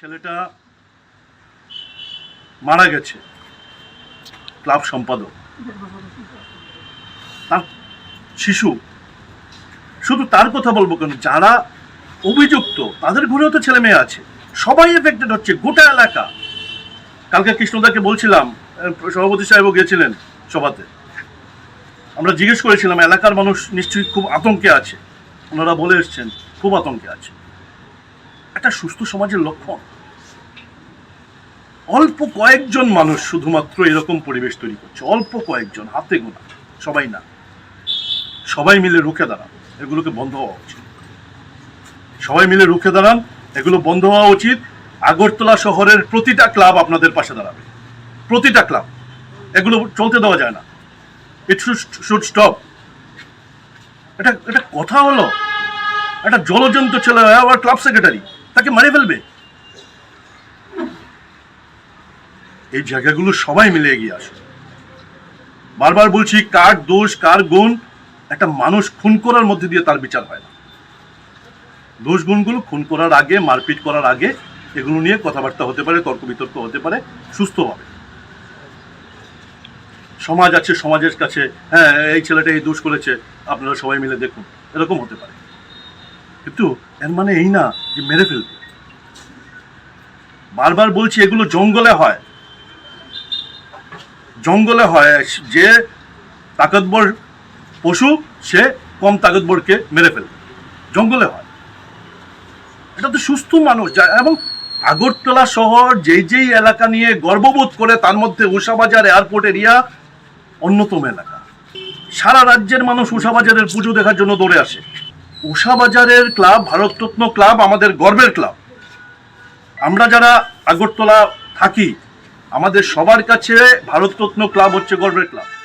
ছেলেটা মারা গেছে। ক্লাব সম্পাদক। তার শিশু। শুধু তার কথা বলব কেন, যারা অভিযুক্ত, তাদের ঘরেও তো ছেলে মেয়ে আছে। সবাই এফেক্টেড হচ্ছে, গোটা এলাকা। কালকে কৃষ্ণদাকে বলছিলাম সভাপতি সাহেবও গিয়েছিলেন সভাতে। আমরা জিজ্ঞেস করেছিলাম, এলাকার মানুষ নিশ্চয়ই খুব আতঙ্কে আছে। ওনারা বলে এসছেন, খুব আতঙ্কে আছে। একটা সুস্থ সমাজের লক্ষণ। অল্প কয়েকজন মানুষ শুধুমাত্র এরকম পরিবেশ তৈরি করছে। অল্প কয়েকজন, হাতে গোনা, সবাই না। সবাই মিলে রুখে দাঁড়ান, এগুলোকে বন্ধ হওয়া উচিত। সবাই মিলে রুখে দাঁড়ান, এগুলো বন্ধ হওয়া উচিত। আগরতলা শহরের প্রতিটা ক্লাব আপনাদের পাশে দাঁড়াবে। প্রতিটা ক্লাব। এগুলো চলতে দেওয়া যায় না। ইট শুড স্টপ এটা এটা কথা হলো, একটা জলজন্ত ছেলে আবার ক্লাব সেক্রেটারি। তাকে মারে ফেলবে? এই জায়গাগুলো সবাই মিলে এগিয়ে আসে। বারবার বলছি, কার দোষ, কার গুণ? একটা মানুষ খুন করার মধ্যে দিয়ে তার বিচার হয় না। দোষ, গুণগুলো খুন করার আগে, মারপিট করার আগে, এগুলো নিয়ে কথাবার্তা হতে পারে তর্ক বিতর্ক হতে পারে, সুস্থভাবে। সমাজ আছে, সমাজের কাছে হ্যাঁ এই ছেলেটা এই দোষ করেছে, আপনারা সবাই মিলে দেখুন, এরকম হতে পারে। কিন্তু এর মানে এই না যে মেরে ফেলবে। বারবার বলছি এগুলো জঙ্গলে হয়। জঙ্গলে হয়, যে তাকতবর পশু, সে কম তাকতবরকে মেরে ফেলবে। জঙ্গলে হয়। এটা তো সুস্থ মানুষ, যা- এবং আগরতলা শহর, যেই যেই এলাকা নিয়ে গর্ববোধ করে, তার মধ্যে উষাবাজার এয়ারপোর্ট এরিয়া অন্যতম এলাকা। সারা রাজ্যের মানুষ উষাবাজারের পুজো দেখার জন্য দৌড়ে আসে। উষাবাজারের ক্লাব, ভারতরত্ন ক্লাব আমাদের গর্বের ক্লাব। আমরা যারা আগরতলা থাকি, আমাদের সবার কাছে ভারতরত্ন ক্লাব হচ্ছে গর্বের ক্লাব।